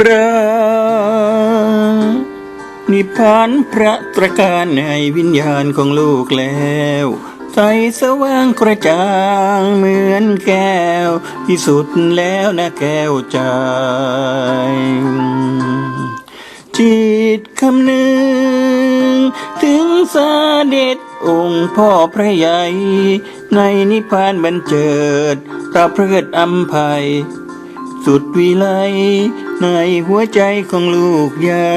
พระนิพพานพระตรการในวิญญาณของลูกแล้วใสสว่างกระจ่างเหมือนแก้ว ที่สุดแล้วนะแก้วใจ จิตคำนึง ถึงสาเด็จองค์พ่อพระใหญ่ ในนิพพานบรรเจิดพระเพลิดอัมภัย สุดวิไล ในหัวใจของลูกยา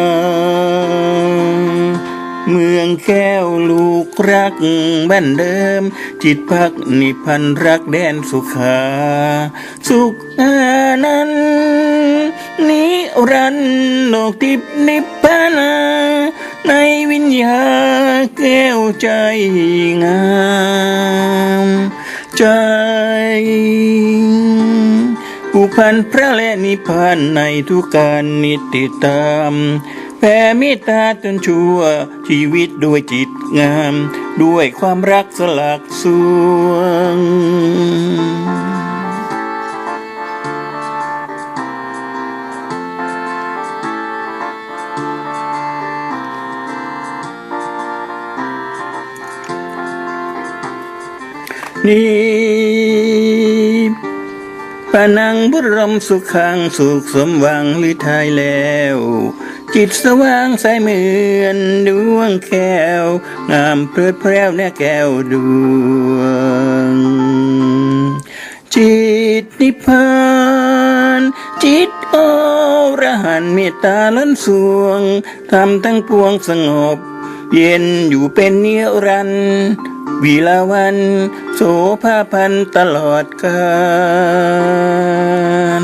เมืองแก้วลูกรักบ้านเดิม จิตพักนิพันรักแดนสุขา สุขอานันนิรันโลกทิพนิพพานาในวิญญาแก้วใจงามใจ ผูกพันพระและนิพพานในทุกการนิติตามแผ่เมตตาจนชั่วชีวิตด้วยจิตงาม ด้วยความรักสลักสวงนี่ ปานังบุรมสุขังสุขสมหวังหรือทายแล้ว จิตสว่างใสเหมือนดวงแก้ว งามเพลิดเพลิวแน่แก้วดวง จิตนิพพานจิตโอรหันเมตตาล้นสวงทำทั้งปวงสงบ เย็นอยู่เป็นเนิรันดร์ วิลาวันโสภาพันตลอดกาล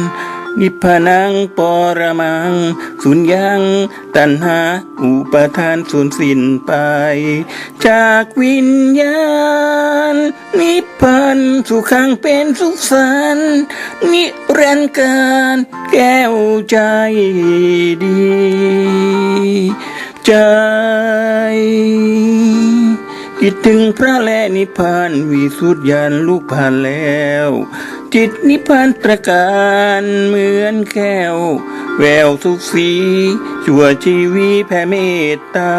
นิพพานังปรมัง สุญญัง ตัณหา อุปทานสูญสิ้นไป จากวิญญาณ นิพพานสุขังเป็นสุขสันนิรันดร์การแก้วใจดี ใจ จิตถึงพระแลนิพพานวิสุทธิญานลูกผ่านแล้ว จิตนิพพานตระการเหมือนแก้ว แววสุขสีชั่วชีวีแผ่เมตตา